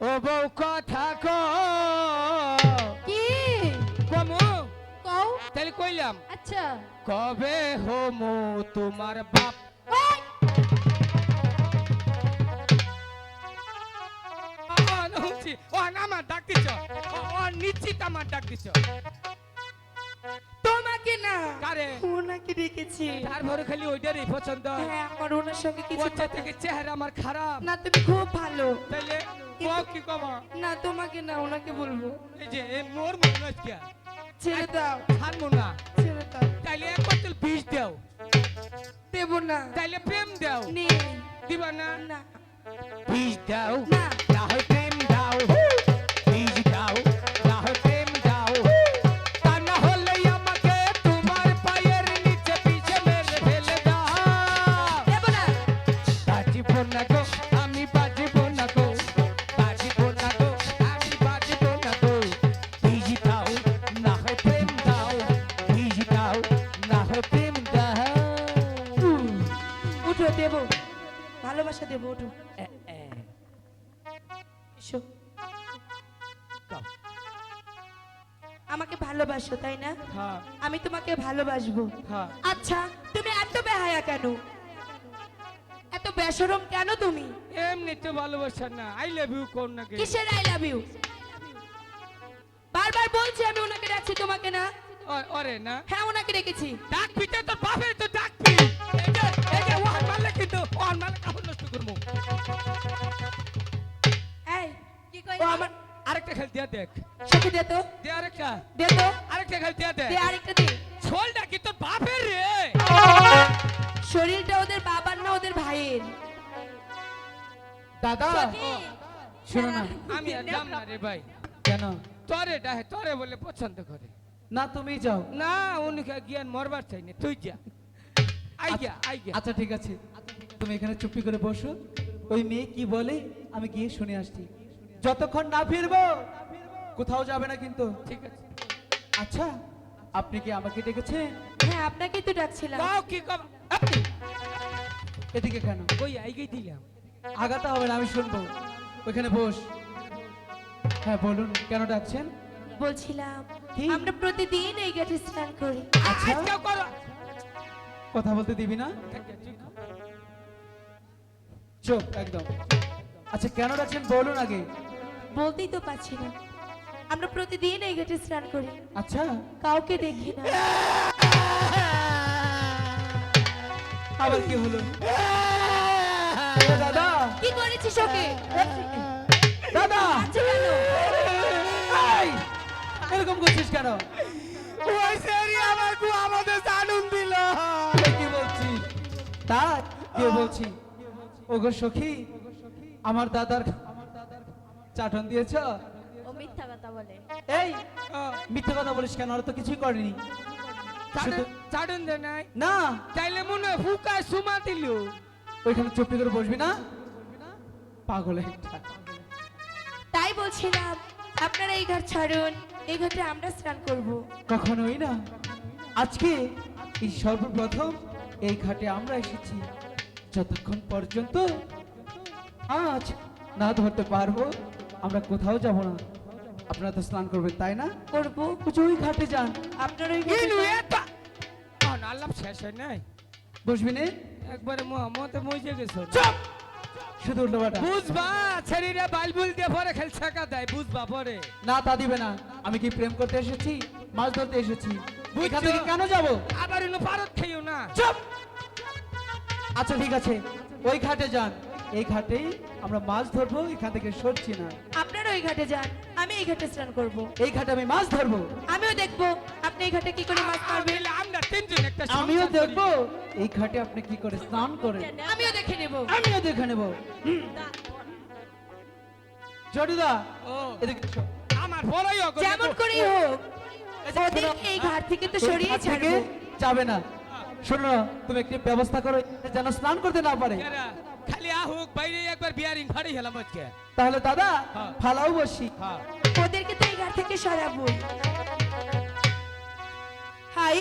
ও বউ কথা ক কি? কমু। কও। তাহলে কইলাম আচ্ছা। কবে হোমো তোমার বাপ? ও আমার ডাক দিছ ও ও নিশ্চিত আমার ডাক দিছ। তোমাকে না। কারে? ওনাকে ডেকেছি। তারপরে খালি ওইটারই পছন্দ। হ্যাঁ আমার ওনার সঙ্গে কিছু ওর থেকে চেহারা আমার খারাপ। না তুমি খুব ভালো। তাইলে কও কি কবা? না তোমাকে না ওনাকে বলব। এই যে মোর মনে কি? ছেড়ে দাও। ছাড়বো না। ছেড়ে দাও। তাইলে এক বোতল বিষ দাও। দেব না। তাইলে প্রেম দাও। নেই। দিবা না? না। বিষ দাও? না। না হয় দেব এ, এসো আমাকে ভালোবাসো তাই না? হ্যাঁ। আমি তোমাকে ভালোবাসবো। হ্যাঁ। আচ্ছা তুমি এত বেহায়া কেন? এত বেসরম কেন তুমি? এমনি তো ভালোবাসা না। আই লাভ ইউ কোন না কিসের আই লাভ ইউ বারবার বলছি আমি ওনাকে ডাকছি তোমাকে না? ওরে না। হ্যাঁ ওনাকে ডেকেছি। ডাক পিতে তোর বাপের তো ডাক দেখ। সাথে দে তো। দে আরেকটা। দে তো। আরেকটা খেল দিয়া দেখ দে আরেকটা দে। ছোলটা কি তোর বাপের রে? শরীরটা ওদের বাবার না ওদের ভাইয়ের? দাদা। শোনো না আমি যাম না রে ভাই। কেন? তরে ডাহে তরে বলে পছন্দ করে। না তুমি যাও। না উনিকে জ্ঞান মরবার চাই না তুই যা। আই গিয়া আই গিয়া। আচ্ছা ঠিক আছে। তুমি এখানে চুপটি করে বসো। ওই মেয়ে কি বলে? আমি গিয়ে শুনে আসছি। যতক্ষণ না ফিরবো কোথাও যাবে না কিন্তু। ঠিক আছে। আচ্ছা আপনি কি আমাকে ডেকেছেন? হ্যাঁ আপনাকেই তো ডাকছিলাম। কাও কি কব এদিকে কেন? কই আই গই দিলাম। আগাতে হবে না আমি শুনব। ওইখানে বস। হ্যাঁ বলুন কেন ডাকছেন? বলছিলাম কি? আমরা প্রতিদিন এই ঘাটে স্নান করি। আচ্ছা। করো। কথা বলতে দিবি না? চুপ। একদম। আচ্ছা কেন ডাকছেন? বলুন আগে। বলতেই তো পাচ্ছি না। আমরা প্রতিদিন এই ঘাটে স্নান করি। আচ্ছা। কাউকে দেখি না। আবার কি হলো? দাদা। কি করেছিস ওকে? দাদা। আচ্ছা এরকম করছিস কেন? ওই সেরি আমার গু আমাদের জানুন দিল। কি বলছি? তা কে বলছি? ওগো সখী আমার দাদার চাটন দিয়েছ? কথা বলে। এই মিথ্যে কথা বলিস কেন? আর তো কিছুই করেনি। দে নাই। না। চাইলে মনে ফুকায় সুমা দিল। ওইখানে চুপটি করে বসবি না? পাগল তাই বলছিলাম আপনারা এই ঘাট ছাড়ুন এই ঘাটে আমরা স্নান করব। কখনোই না। আজকে এই সর্বপ্রথম এই ঘাটে আমরা এসেছি। যতক্ষণ পর্যন্ত আজ না ধরতে পারব আমরা কোথাও যাব না। আপনারা তো স্নান করবেন তাই না? করব। ওই ঘাটে যান। আপনারা ওই ঘাটে শেষ হয় নাই। বসবি নে। একবারে মোহাম্মতে মজে গেছো। চুপ! শুধু উল্টো বাটা বুঝবা ছেড়িরে বাইবুল দিয়ে পরে খেল ছেকা দেয় বুঝবা পরে। না তা দিবে না। আমি কি প্রেম করতে এসেছি? মাছ ধরতে এসেছি। এখান? থেকে কেন যাব? আবার ইনু পারত খেয়েও না। চুপ! আচ্ছা ঠিক আছে। ওই ঘাটে যান। এই ঘাটেই আমরা মাছ ধরবো এখান থেকে সরছি না। আপনারা ওই ঘাটে যান। আমি এই ঘাটে স্নান করব। এই ঘাটে আমি মাছ ধরবো। আমিও দেখব আপনি এই ঘাটে কি করে মাছ মারবেন। আমরা তিনজন একটা আমিও। দেখব। এই ঘাটে আপনি কি করে স্নান করেন? আমিও দেখে নেব। আমিও দেখে নেব। জটুদা ও। এদিকে। আমার বড়ই হোক যেমন করেই হোক এই ঘাট থেকে তো সরিয়ে ছাড়বো। যাবে না। শোনো তুমি একটি ব্যবস্থা করো যেন স্নান করতে না পারে। খালি আহুক বাইরে একবার বিয়ারিং ফাড়ি হেলাম আজকে। তাহলে দাদা হ্যাঁ। ফালাও বসি। হ্যাঁ। ওদেরকে তো এই ঘাট থেকে সরাবো হাই।